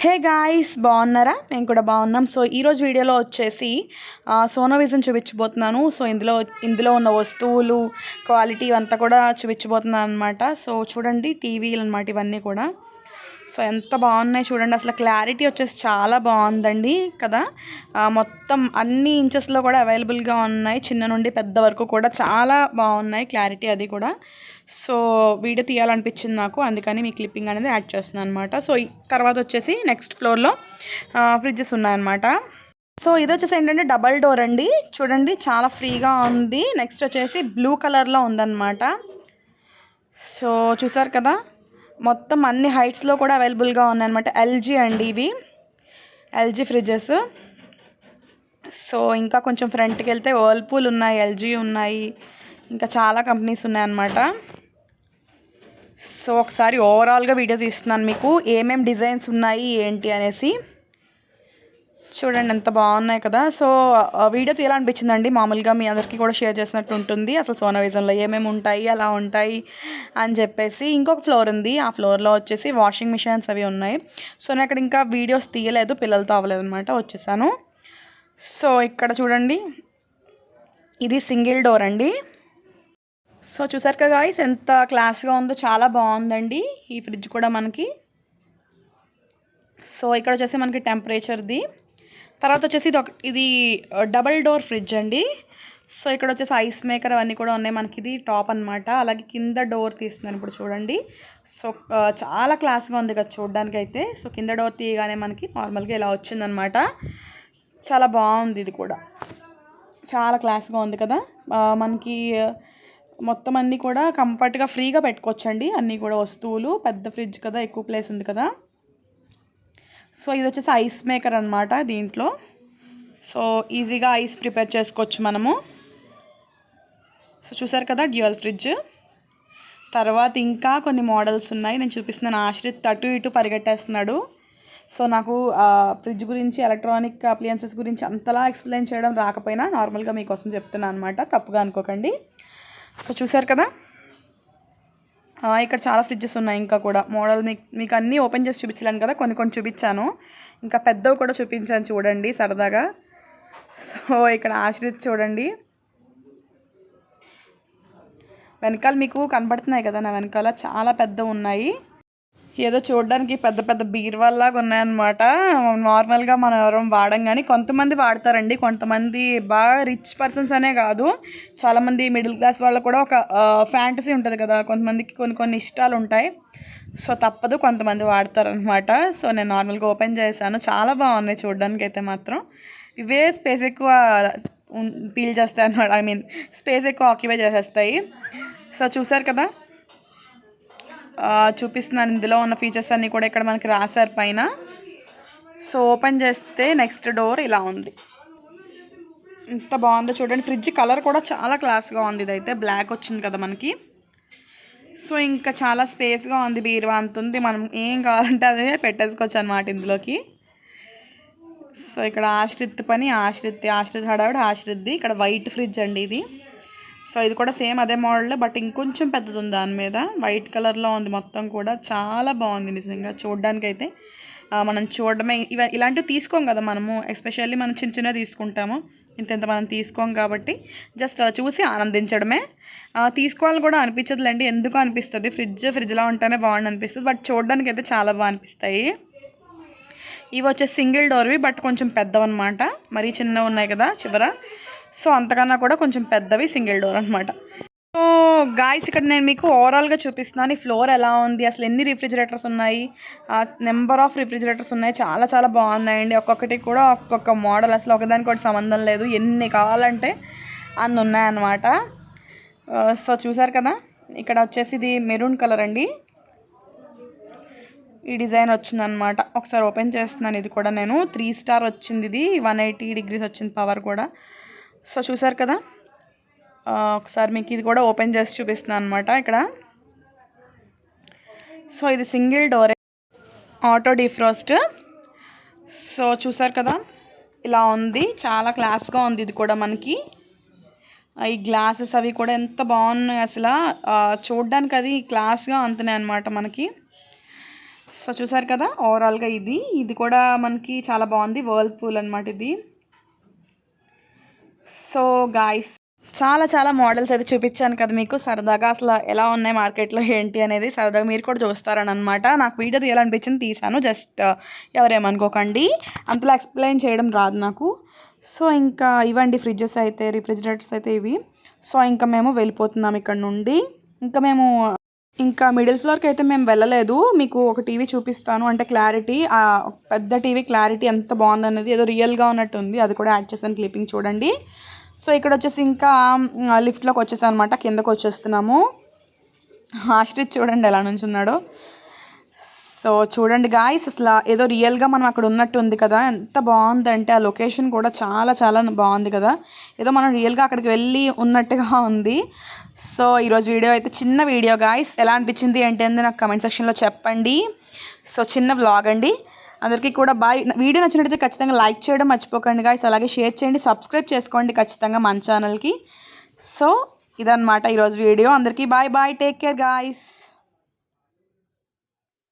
Hey guys బాగున్నారా? మేము కూడా బాగున్నాం. సో ఈరోజు వీడియోలో వచ్చేసి సోనోవిజన్ సోనో చూపించబోతున్నాను. సో ఇందులో ఇందులో ఉన్న వస్తువులు క్వాలిటీ ఇవంతా కూడా చూపించబోతున్నాను అనమాట సో చూడండి టీవీలు అనమాట ఇవన్నీ కూడా. సో ఎంత బాగున్నాయి చూడండి. అసలు క్లారిటీ వచ్చేసి చాలా బాగుందండి కదా. మొత్తం అన్ని ఇంచెస్లో కూడా అవైలబుల్గా ఉన్నాయి. చిన్న నుండి పెద్ద వరకు కూడా చాలా బాగున్నాయి క్లారిటీ అది కూడా. సో వీడియో తీయాలనిపించింది నాకు. అందుకని మీ క్లిప్పింగ్ అనేది యాడ్ చేస్తున్నాను అనమాట సో తర్వాత వచ్చేసి నెక్స్ట్ ఫ్లోర్లో ఫ్రిడ్జెస్ ఉన్నాయన్నమాట. సో ఇది వచ్చేసి ఏంటంటే డబల్ డోర్ అండి. చూడండి చాలా ఫ్రీగా ఉంది. నెక్స్ట్ వచ్చేసి బ్లూ కలర్లో ఉందన్నమాట. సో చూసారు కదా? మొత్తం అన్ని హైట్స్లో కూడా అవైలబుల్గా ఉన్నాయన్నమాట. ఎల్జీ అండి ఇవి ఎల్జీ ఫ్రిడ్జెస్ సో ఇంకా కొంచెం ఫ్రంట్కి వెళ్తే వర్ల్పూల్ ఉన్నాయి ఎల్జీ ఉన్నాయి. ఇంకా చాలా కంపెనీస్ ఉన్నాయన్నమాట. సో ఒకసారి ఓవరాల్గా వీడియో తీస్తున్నాను మీకు. ఏమేమి డిజైన్స్ ఉన్నాయి ఏంటి అనేసి. చూడండి ఎంత బాగున్నాయి కదా. సో వీడియోస్ ఎలా అనిపించిందండి. మామూలుగా మీ అందరికీ కూడా షేర్ చేసినట్టు ఉంటుంది. అసలు సోనా విజన్లో ఏమేమి ఉంటాయి అలా ఉంటాయి అని చెప్పేసి. ఇంకొక ఫ్లోర్ ఉంది. ఆ ఫ్లోర్లో వచ్చేసి వాషింగ్ మిషన్స్ అవి ఉన్నాయి. సో నేను అక్కడ ఇంకా వీడియోస్ తీయలేదు. పిల్లలతో అవ్వలేదు అనమాట వచ్చేసాను. సో ఇక్కడ చూడండి. ఇది సింగిల్ డోర్ అండి. సో చూసారు కదా గాయస్ ఎంత క్లాస్గా ఉందో. చాలా బాగుందండి ఈ ఫ్రిడ్జ్ కూడా మనకి. సో ఇక్కడ వచ్చేసి మనకి టెంపరేచర్ది తర్వాత వచ్చేసి ఇది ఒక ఇది డబల్ డోర్ ఫ్రిడ్జ్ అండి. సో ఇక్కడ వచ్చేసి ఐస్ మేకర్ అవన్నీ కూడా ఉన్నాయి. మనకి ఇది టాప్ అన్నమాట. అలాగే కింద డోర్ తీస్తున్నాను ఇప్పుడు చూడండి. సో చాలా క్లాస్గా ఉంది కదా చూడడానికి అయితే సో కింద డోర్ తీయగానే మనకి నార్మల్గా ఇలా వచ్చిందనమాట చాలా బాగుంది ఇది కూడా. చాలా క్లాస్గా ఉంది కదా. మనకి మొత్తం అన్నీ కూడా కంఫర్ట్గా ఫ్రీగా పెట్టుకోవచ్చండి. అన్నీ కూడా వస్తువులు పెద్ద ఫ్రిడ్జ్ కదా ఎక్కువ ప్లేస్ ఉంది కదా. సో ఇది వచ్చేసి ఐస్ మేకర్ అనమాట దీంట్లో. సో ఈజీగా ఐస్ ప్రిపేర్ చేసుకోవచ్చు మనము. సో చూసారు కదా డ్యూయల్ ఫ్రిడ్జ్ తర్వాత ఇంకా కొన్ని మోడల్స్ ఉన్నాయి. నేను చూపిస్తున్నాను ఆశ్రిత్ అటు ఇటు పరిగెట్టేస్తున్నాడు. సో నాకు ఫ్రిడ్జ్ గురించి ఎలక్ట్రానిక్ అప్లియన్సెస్ గురించి అంతలా ఎక్స్ప్లెయిన్ చేయడం రాకపోయినా నార్మల్గా మీకోసం చెప్తున్నాను అనమాట తప్పుగా అనుకోకండి. సో చూసారు కదా ఇక్కడ చాలా ఫ్రిడ్జెస్ ఉన్నాయి ఇంకా కూడా. మోడల్ మీకు మీకు అన్నీ ఓపెన్ చేసి చూపించలేను కదా కొన్ని కొన్ని చూపించాను. ఇంకా పెద్దవి కూడా చూపించాను చూడండి సరదాగా. సో ఇక్కడ ఆశ్రిత్ చూడండి. వెనకాల మీకు కనబడుతున్నాయి కదా నా వెనకాల చాలా పెద్ద ఉన్నాయి. ఏదో చూడడానికి పెద్ద పెద్ద బీరువాల్లాగా ఉన్నాయన్నమాట. నార్మల్గా మనం ఎవరం వాడం కానీ కొంతమంది వాడతారండి. కొంతమంది బాగా రిచ్ పర్సన్స్ అనే కాదు. చాలామంది మిడిల్ క్లాస్ వాళ్ళకు కూడా ఒక ఫ్యాంటసీ ఉంటుంది కదా. కొంతమందికి కొన్ని కొన్ని ఇష్టాలు ఉంటాయి సో తప్పదు కొంతమంది వాడతారనమాట సో నేను నార్మల్గా ఓపెన్ చేశాను. చాలా బాగున్నాయి చూడడానికి అయితే మాత్రం. ఇవే స్పేస్ ఎక్కువ పీల్ చేస్తాయి అనమాట ఐ మీన్ స్పేస్ ఎక్కువ ఆక్యుపై చేసేస్తాయి. సో చూసారు కదా? చూపిస్తున్నాను. ఇందులో ఉన్న ఫీచర్స్ అన్నీ కూడా ఇక్కడ మనకి రాశారు పైన. సో ఓపెన్ చేస్తే నెక్స్ట్ డోర్ ఇలా ఉంది. ఎంత బాగుందో చూడండి. ఫ్రిడ్జ్ కలర్ కూడా చాలా క్లాస్గా ఉంది. ఇదైతే బ్లాక్ వచ్చింది కదా మనకి. సో ఇంకా చాలా స్పేస్గా ఉంది బీరువా అంత ఉంది. మనం ఏం కావాలంటే అదే పెట్టేసుకోవచ్చు అనమాట ఇందులోకి. సో ఇక్కడ ఆశ్రిత్ పని ఆశ్రిత్ ఆశ్రిత్ హడావిడ ఆశ్రిత్ది. ఇక్కడ వైట్ ఫ్రిడ్జ్ అండి ఇది. సో ఇది కూడా సేమ్ అదే మోడల్ బట్ ఇంకొంచెం పెద్దది ఉంది దాని మీద. వైట్ కలర్లో ఉంది మొత్తం కూడా. చాలా బాగుంది నిజంగా చూడడానికైతే. మనం చూడడమే. ఇవ ఇలాంటివి తీసుకోం కదా మనము. ఎస్పెషల్లీ మనం చిన్న చిన్నవి తీసుకుంటాము. ఇంత ఇంత మనం తీసుకోం కాబట్టి. జస్ట్ అలా చూసి ఆనందించడమే. తీసుకోవాలని కూడా అనిపించదులేండి. ఎందుకు అనిపిస్తుంది? ఫ్రిడ్జ్ ఫ్రిడ్జ్లో ఉంటేనే బాగుండి అనిపిస్తుంది. బట్ చూడడానికి అయితే చాలా బాగా అనిపిస్తాయి. ఇవి వచ్చేసి సింగిల్ డోర్వి బట్ కొంచెం పెద్దవన్నమాట. మరీ చిన్నవి ఉన్నాయి కదా చివర. సో అంతకన్నా కూడా కొంచెం పెద్దవి సింగిల్ డోర్ అనమాట సో గాయస్ ఇక్కడ నేను మీకు ఓవరాల్గా చూపిస్తున్నాను ఈ ఫ్లోర్ ఎలా ఉంది అసలు ఎన్ని రిఫ్రిజిరేటర్స్ ఉన్నాయి నెంబర్ ఆఫ్ రిఫ్రిజిరేటర్స్ ఉన్నాయి చాలా చాలా బాగున్నాయండి. ఒక్కొక్కటి కూడా ఒక్కొక్క మోడల్ అసలు ఒకదానికి ఒకటి సంబంధం లేదు ఎన్ని కావాలంటే అన్ని ఉన్నాయన్నమాట. సో చూసారు కదా ఇక్కడ వచ్చేసి ఇది మెరూన్ కలర్ అండి. ఈ డిజైన్ వచ్చిందనమాట ఒకసారి ఓపెన్ చేస్తున్నాను ఇది కూడా నేను. త్రీ స్టార్ వచ్చింది ఇది వన్ ఎయిటీ డిగ్రీస్ వచ్చింది పవర్ కూడా. సో చూసారు కదా? ఒకసారి మీకు ఇది కూడా ఓపెన్ చేసి చూపిస్తున్నాను అనమాట ఇక్కడ. సో ఇది single door auto defrost. So చూసారు కదా? ఇలా ఉంది. చాలా క్లాస్గా ఉంది ఇది కూడా మనకి. ఈ గ్లాసెస్ అవి కూడా ఎంత బాగున్నాయి అసలు. చూడ్డానికి అది క్లాస్గా అంతున్నాయి అనమాట మనకి. సో చూసారు కదా? ఓవరాల్గా ఇది. ఇది కూడా మనకి చాలా బాగుంది. వర్ల్పూల్ అనమాట ఇది. సో గాయస్ చాలా చాలా మోడల్స్ అయితే చూపించాను కదా మీకు. సరదాగా అసలు ఎలా ఉన్నాయి మార్కెట్లో ఏంటి అనేది సరదాగా మీరు కూడా చూస్తారని అనమాట నాకు వీడియో తీయాలనిపించింది తీసాను జస్ట్ uh, ఎవరేమనుకోకండి. అంతలా ఎక్స్ప్లెయిన్ చేయడం రాదు నాకు. సో ఇంకా ఇవ్వండి ఫ్రిడ్జెస్ అయితే రిఫ్రిజిరేటర్స్ అయితే ఇవి. సో ఇంకా మేము వెళ్ళిపోతున్నాం ఇక్కడ నుండి. ఇంకా మేము ఇంకా మిడిల్ ఫ్లోర్కి అయితే మేము వెళ్ళలేదు. మీకు ఒక టీవీ చూపిస్తాను అంటే క్లారిటీ పెద్ద టీవీ క్లారిటీ ఎంత బాగుందనేది ఏదో రియల్గా ఉన్నట్టు ఉంది అది కూడా యాడ్ చేశాను క్లిప్పింగ్ చూడండి. సో ఇక్కడ వచ్చేసి ఇంకా లిఫ్ట్లోకి వచ్చేసాం అనమాట కిందకు వచ్చేస్తున్నాము ఆశ్రిత్ చూడండి ఎలా నుంచున్నాడో. సో చూడండి గాయస్ అసలు ఏదో రియల్గా మనం అక్కడ ఉన్నట్టు ఉంది కదా. ఎంత బాగుందంటే ఆ లొకేషన్ కూడా చాలా చాలా బాగుంది కదా. ఏదో మనం రియల్గా అక్కడికి వెళ్ళి ఉన్నట్టుగా ఉంది. సో ఈరోజు వీడియో అయితే చిన్న వీడియో గాయస్ ఎలా అనిపించింది ఏంటి అని నాకు కమెంట్ సెక్షన్లో చెప్పండి. సో చిన్న వ్లాగ్ అండి. అందరికీ కూడా బాయ్ వీడియో నచ్చినట్టయితే ఖచ్చితంగా లైక్ చేయడం మర్చిపోకండి గాయస్ అలాగే షేర్ చేయండి సబ్స్క్రైబ్ చేసుకోండి ఖచ్చితంగా మన ఛానల్కి సో ఇదన్నమాట ఈరోజు వీడియో. అందరికీ bye bye take care guys